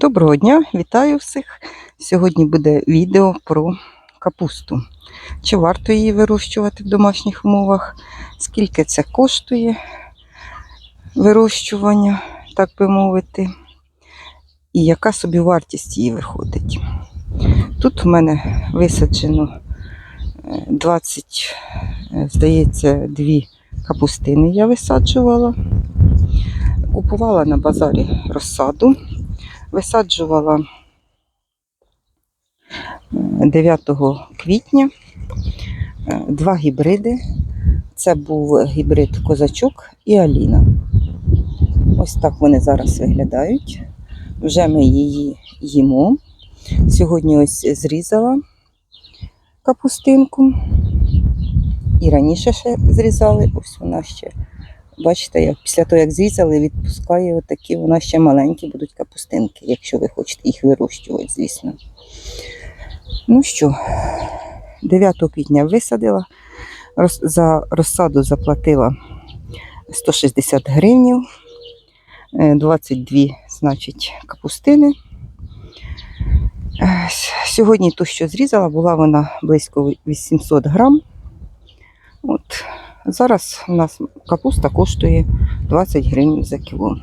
Доброго дня, вітаю всіх. Сьогодні буде відео про капусту. Чи варто її вирощувати в домашніх умовах, скільки це коштує вирощування, так би мовити, і яка собі вартість її виходить. Тут у мене висаджено е, 20, е, здається, дві капустини я висаджувала. Купувала на базарі розсаду. Висаджувала е, 9 квітня е, два гібриди. Це був гібрид козачок і Аліна. Ось так вони зараз виглядають. Вже ми її їмо. Сьогодні ось зрізала капустинку. І раніше ще зрізали. Ось вона ще, бачите, як після того, як зрізали, відпускає отакі, вона ще маленькі будуть капустинки, якщо ви хочете їх вирощувати, звісно. Ну що, 9 квітня висадила, за розсаду заплатила 160 гривнів, е, 22, значить, капустини. Е, Сьогодні ту, що зрізала, була вона близько 800 грам. От зараз у нас капуста коштує 20 гривень за кіло.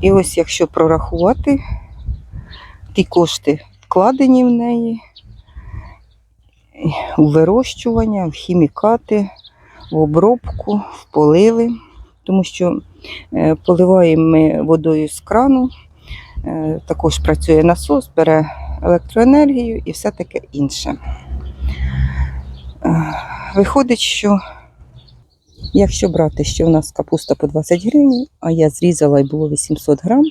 І ось якщо прорахувати ті кошти, вкладені в неї, у вирощування, в хімікати, в обробку, в поливи, тому що е, поливаємо ми водою з крану, е, також працює насос, бере електроенергію і все таке інше. Е, Виходить, що якщо брати, що у нас капуста по 20 гривень, а я зрізала і було 800 грам,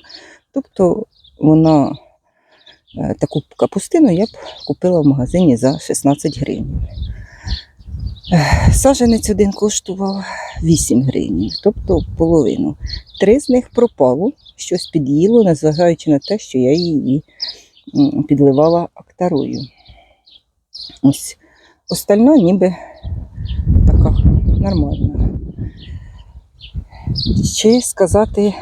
тобто вона е, таку капустину я б купила в магазині за 16 гривень. Е, Саженець один коштував 8 гривень, тобто половину. Три з них пропало, щось під'їло, незважаючи на те, що я її підливала актарою. Ось остальна ніби така нормальна. Чи сказати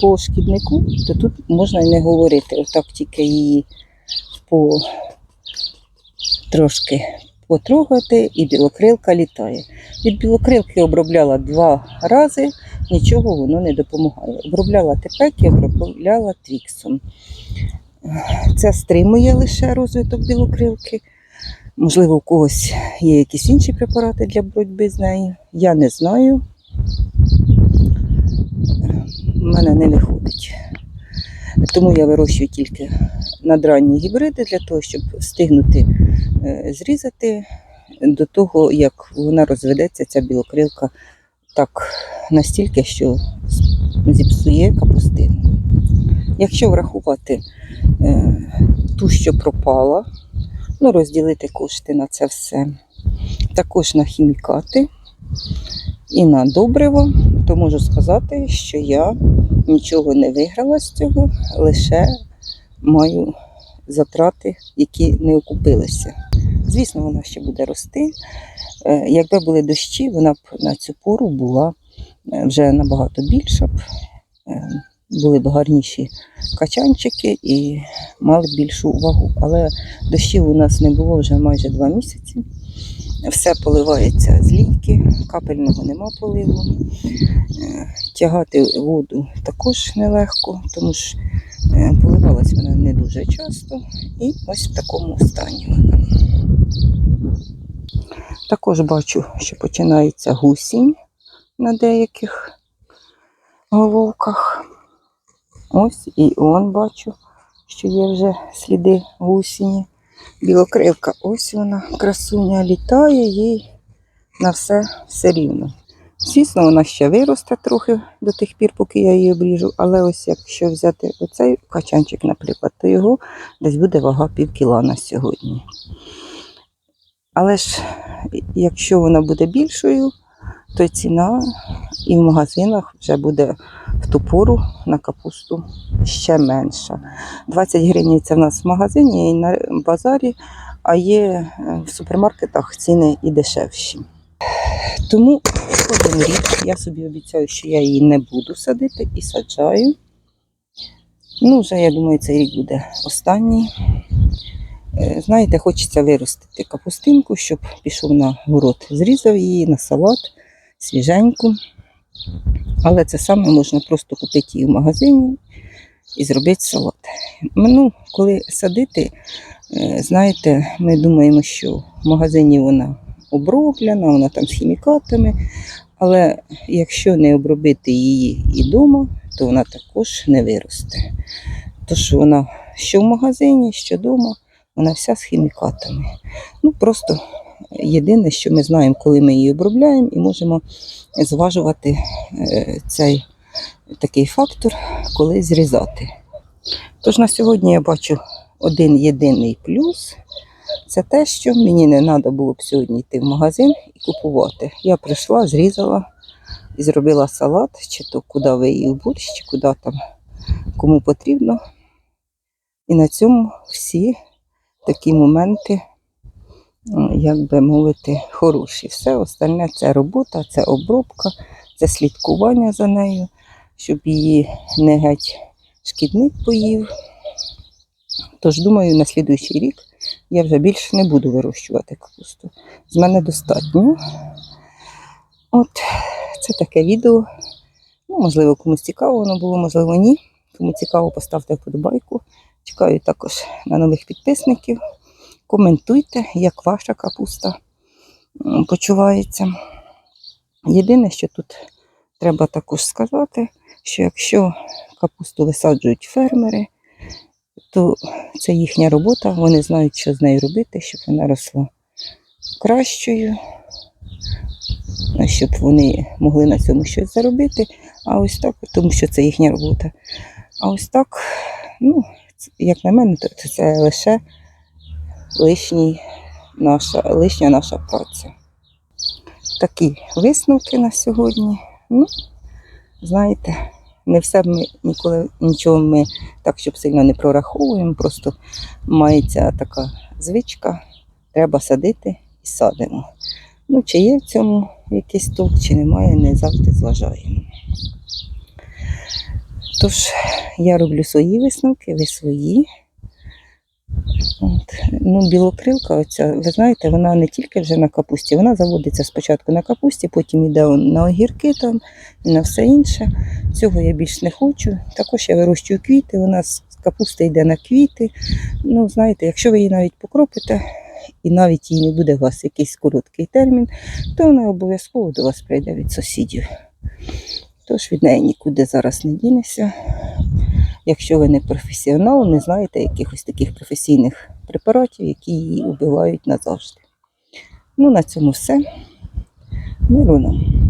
по шкіднику, то тут можна і не говорити. Отак тільки її по трошки потрогати, і білокрилка літає. Від білокрилки обробляла два рази, нічого воно не допомагає. Обробляла тепеки, обробляла твіксом. Це стримує лише розвиток білокрилки. Можливо, у когось є якісь інші препарати для боротьби з нею. Я не знаю. У мене не виходить. Тому я вирощую тільки надранні гібриди для того, щоб встигнути е, зрізати до того, як вона розведеться, ця білокрилка так настільки, що зіпсує капустину. Якщо врахувати е, ту, що пропала, ну, розділити кошти на це все, також на хімікати і на добриво, то можу сказати, що я нічого не виграла з цього, лише маю затрати, які не окупилися. Звісно, вона ще буде рости. Е, Якби були дощі, вона б на цю пору була е, вже набагато більша б. Були б гарніші качанчики і мали б більшу вагу. Але дощів у нас не було вже майже два місяці. Все поливається з лійки, капельного нема поливу. Е, Тягати воду також нелегко, тому ж е, поливалась вона не дуже часто і ось в такому стані. Також бачу, що починається гусінь на деяких головках. Ось і он бачу, що є вже сліди гусіні. Білокривка, ось вона, красуня, літає їй на все все рівно. Звісно, вона ще виросте трохи до тих пір, поки я її обріжу, але ось якщо взяти оцей качанчик, наприклад, то його десь буде вага пів кіла на сьогодні. Але ж якщо вона буде більшою, то ціна і в магазинах вже буде ту пору на капусту ще менша. 20 гривень це в нас в магазині і на базарі, а є е, в супермаркетах ціни і дешевші. Тому кожен рік я собі обіцяю, що я її не буду садити і саджаю. Ну, вже я думаю, цей рік буде останній. Е, Знаєте, хочеться виростити капустинку, щоб пішов на город, зрізав її на салат, свіженьку. Але це саме можна просто купити її в магазині і зробити салат. Ну, коли садити, е, знаєте, ми думаємо, що в магазині вона оброблена, вона там з хімікатами. Але якщо не обробити її і вдома, то вона також не виросте. Тож вона що в магазині, що вдома, вона вся з хімікатами. Ну просто єдине, що ми знаємо, коли ми її обробляємо, і можемо зважувати е, цей такий фактор, коли зрізати. Тож на сьогодні я бачу один єдиний плюс. Це те, що мені не треба було б сьогодні йти в магазин і купувати. Я прийшла, зрізала і зробила салат, чи то куди ви її в борщ, чи куди там кому потрібно. І на цьому всі такі моменти, як би мовити, хороші. Все остальне це робота, це обробка, це слідкування за нею, щоб її не геть шкідник поїв. Тож, думаю, на слідуючий рік я вже більше не буду вирощувати капусту. З мене достатньо. От, це таке відео. Ну, можливо, комусь цікаво воно було, можливо, ні. Кому цікаво, поставте вподобайку. Чекаю також на нових підписників. Коментуйте, як ваша капуста почувається. Єдине, що тут треба також сказати, що якщо капусту висаджують фермери, то це їхня робота, вони знають, що з нею робити, щоб вона росла кращою, щоб вони могли на цьому щось заробити. А ось так, тому що це їхня робота. А ось так, ну, як на мене, то це лише лишній наша, лишня наша праця. Такі висновки на сьогодні. Ну, знаєте, не все ми ніколи нічого ми так, щоб сильно не прораховуємо. Просто мається така звичка, треба садити і садимо. Ну, чи є в цьому якийсь толк, чи немає, не завжди зважаємо. Тож, я роблю свої висновки, ви свої. От. Ну, білокрилка, оця, ви знаєте, вона не тільки вже на капусті, вона заводиться спочатку на капусті, потім йде на огірки там і на все інше. Цього я більш не хочу. Також я вирощую квіти, вона з капусти йде на квіти. Ну, знаєте, якщо ви її навіть покропите, і навіть її не буде у вас якийсь короткий термін, то вона обов'язково до вас прийде від сусідів. Тож від неї нікуди зараз не дінеся. Якщо ви не професіонал, не знаєте якихось таких професійних препаратів, які її убивають назавжди. Ну, на цьому все. Миру нам.